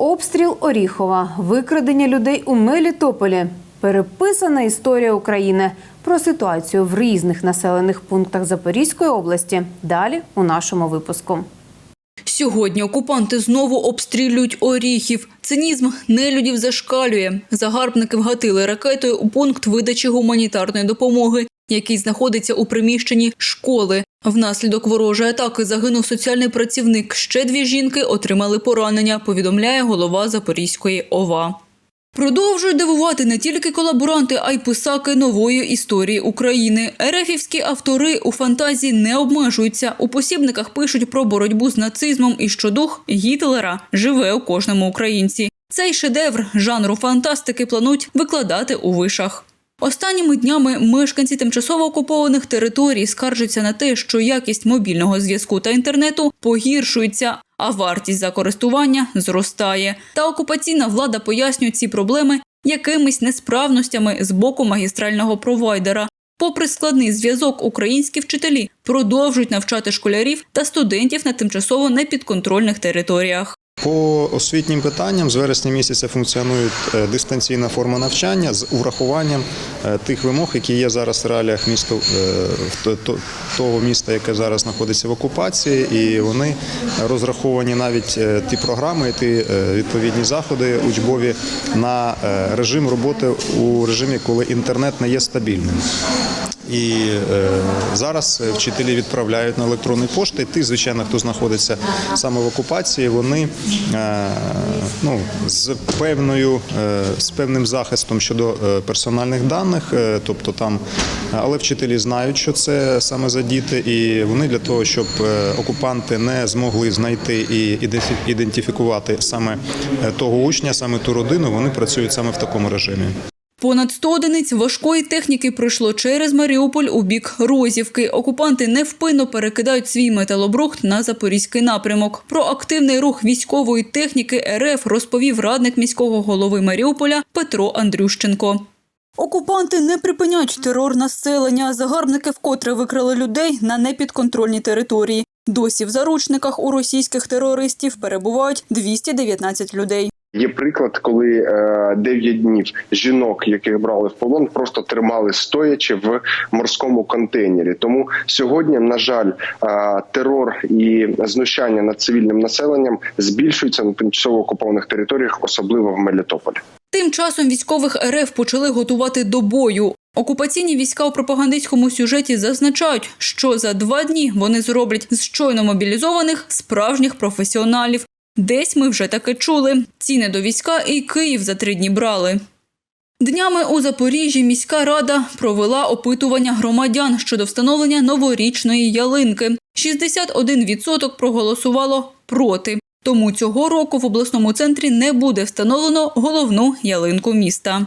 Обстріл Оріхова, викрадення людей у Мелітополі, переписана історія України про ситуацію в різних населених пунктах Запорізької області. Далі у нашому випуску. Сьогодні окупанти знову обстрілюють Оріхів. Цинізм нелюдів зашкалює. Загарбники вгатили ракетою у пункт видачі гуманітарної допомоги, який знаходиться у приміщенні школи. Внаслідок ворожої атаки загинув соціальний працівник. Ще дві жінки отримали поранення. Повідомляє голова Запорізької ОВА. Продовжують дивувати не тільки колаборанти, а й писаки нової історії України. Ерефівські автори у фантазії не обмежуються. У посібниках пишуть про боротьбу з нацизмом і що дух Гітлера живе у кожному українці. Цей шедевр жанру фантастики планують викладати у вишах. Останніми днями мешканці тимчасово окупованих територій скаржаться на те, що якість мобільного зв'язку та інтернету погіршується, а вартість за користування зростає. Та окупаційна влада пояснює ці проблеми якимись несправностями з боку магістрального провайдера. Попри складний зв'язок, українські вчителі продовжують навчати школярів та студентів на тимчасово непідконтрольних територіях. По освітнім питанням з вересня місяця функціонує е, дистанційна форма навчання з урахуванням е, тих вимог, які є зараз в реаліях міста е, того міста, яке зараз знаходиться в окупації, і вони розраховані навіть ті програми, ті відповідні заходи учбові на режим роботи у режимі, коли інтернет не є стабільним. І е, зараз е, вчителі відправляють на електронні пошти. Ті, звичайно, хто знаходиться саме в окупації, вони е, ну, з певною е, з певним захистом щодо е, персональних даних, е, тобто там, але вчителі знають, що це саме за діти, і вони для того, щоб е, окупанти не змогли знайти і ідентифі- ідентифікувати саме того учня, саме ту родину, вони працюють саме в такому режимі. Понад 100 одиниць важкої техніки пройшло через Маріуполь у бік Розівки. Окупанти невпинно перекидають свій металобрухт на запорізький напрямок. Про активний рух військової техніки РФ розповів радник міського голови Маріуполя Петро Андрющенко. Окупанти не припиняють терор населення. Загарбники вкотре викрали людей на непідконтрольній території. Досі в заручниках у російських терористів перебувають 219 людей. Є приклад, коли е, 9 днів жінок, яких брали в полон, просто тримали стоячи в морському контейнері. Тому сьогодні, на жаль, е, терор і знущання над цивільним населенням збільшуються на тимчасово окупованих територіях, особливо в Мелітополі. Тим часом військових РФ почали готувати до бою. Окупаційні війська у пропагандистському сюжеті зазначають, що за два дні вони зроблять з щойно мобілізованих справжніх професіоналів. Десь ми вже таке чули. Ціни до війська і Київ за три дні брали. Днями у Запоріжжі міська рада провела опитування громадян щодо встановлення новорічної ялинки. 61% проголосувало проти. Тому цього року в обласному центрі не буде встановлено головну ялинку міста.